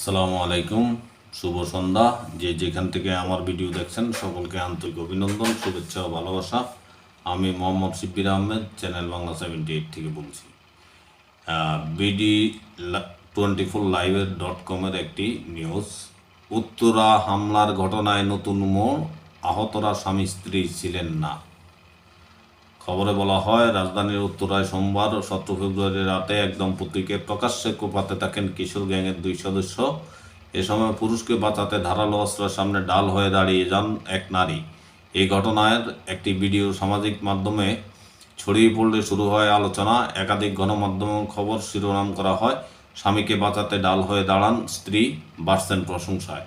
আসসালামু আলাইকুম, শুভ সন্ধ্যা। যে যেখান থেকে আমার ভিডিও দেখছেন, সকলকে আন্তরিক অভিনন্দন, শুভেচ্ছা ও ভালোবাসা। আমি Mohammad Shibbir Ahmed, channel Bangla seventy eight থেকে বলছি। বিডি টোয়েন্টি ফোর লাইভের ডট কমের একটি নিউজ উত্তরা হামলার ঘটনায় নতুন মোড়, আহতরা স্বামী স্ত্রী ছিলেন না। খবরে বলা হয়, রাজধানীর উত্তরায় সোমবার সতেরো ফেব্রুয়ারি রাতে এক দম্পতিকে প্রকাশ্যে কোপাতে থাকেন কিশোর গ্যাংয়ের দুই সদস্য। এ সময় পুরুষকে বাঁচাতে ধারালো অস্ত্রের সামনে ডাল হয়ে দাঁড়িয়ে যান এক নারী। এই ঘটনার একটি ভিডিও সামাজিক মাধ্যমে ছড়িয়ে পড়লে শুরু হয় আলোচনা। একাধিক গণমাধ্যম খবর শিরোনাম করা হয়, স্বামীকে বাঁচাতে ডাল হয়ে দাঁড়ান স্ত্রী, বাড়ছেন প্রশংসায়।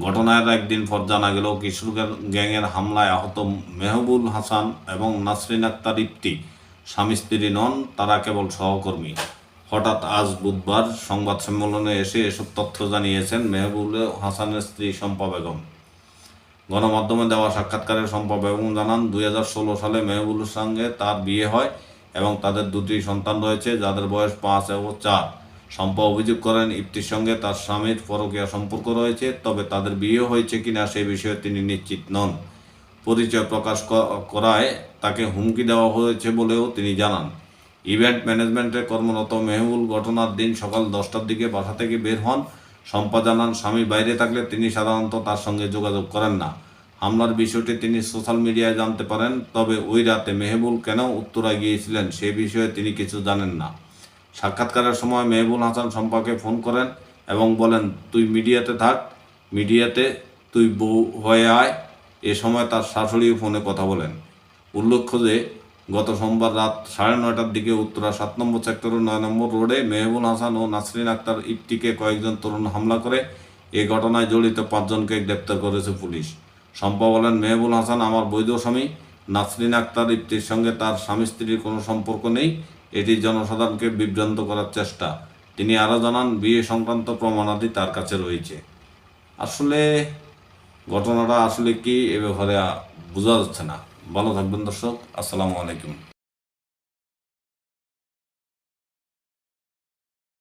ঘটনার একদিন পর জানা গেল কিশোর গ্যাং- গ্যাংয়ের হামলায় আহত মেহবুল হাসান এবং নাসরিন আক্তার ইপ্তি স্বামী, স্ত্রী নন, তারা কেবল সহকর্মী। হঠাৎ আজ বুধবার সংবাদ সম্মেলনে এসে এসব তথ্য জানিয়েছেন মেহবুল হাসানের স্ত্রী শম্পা বেগম। গণমাধ্যমে দেওয়া সাক্ষাৎকারে শম্পা বেগম জানান, দুই হাজার ষোলো সালে মেহবুলের সঙ্গে তার বিয়ে হয় এবং তাদের দুটি সন্তান রয়েছে, যাদের বয়স পাঁচ এবং চার। শম্পা অভিযোগ করেন ইপ্তির সঙ্গে তার স্বামীর পরকীয়া সম্পর্ক রয়েছে, তবে তাদের বিয়ে হয়েছে কিনা সে বিষয়ে তিনি নিশ্চিত নন। পরিচয় প্রকাশ করায় তাকে হুমকি দেওয়া হয়েছে বলেও তিনি জানান। ইভেন্ট ম্যানেজমেন্টে কর্মরত মেহবুল ঘটনার দিন সকাল দশটার দিকে বাসা থেকে বের হন। শম্পা জানান, স্বামী বাইরে থাকলে তিনি সাধারণত তার সঙ্গে যোগাযোগ করেন না। হামলার বিষয়টি তিনি সোশ্যাল মিডিয়ায় জানতে পারেন, তবে ওই রাতে মেহবুল কেন উত্তরায় গিয়েছিলেন সে বিষয়ে তিনি কিছু জানেন না। সাক্ষাৎকারের সময় মেহবুল হাসান শম্পাকে ফোন করেন এবং বলেন, তুই মিডিয়াতে থাক, মিডিয়াতে তুই বউ হয়ে আয়। এ সময় তার শাশুড়িও ফোনে কথা বলেন। উল্লেখ্য যে, গত সোমবার রাত সাড়ে নয়টার দিকে উত্তরা সাত নম্বর সেক্টরের নয় নম্বর রোডে মেহবুল হাসান ও নাসরিন আক্তার ইফতিকে কয়েকজন তরুণ হামলা করে, এ ঘটনায় জড়িত পাঁচজনকে গ্রেপ্তার করেছে পুলিশ। শম্পা বলেন, মেহবুল হাসান আমার বৈধ স্বামী, নাসরিন আক্তার ইফতির সঙ্গে তার স্বামী স্ত্রীর কোনো সম্পর্ক নেই। এটি জনসাধারণকে বিভ্রান্ত করার চেষ্টা। তিনি আরও জানান, বিয়ে সংক্রান্ত প্রমাণাদি তার কাছে রয়েছে। আসলে ঘটনাটা আসলে কি এ ব্যাপারে বোঝা যাচ্ছে না। ভালো থাকবেন দর্শক, আসসালামু আলাইকুম।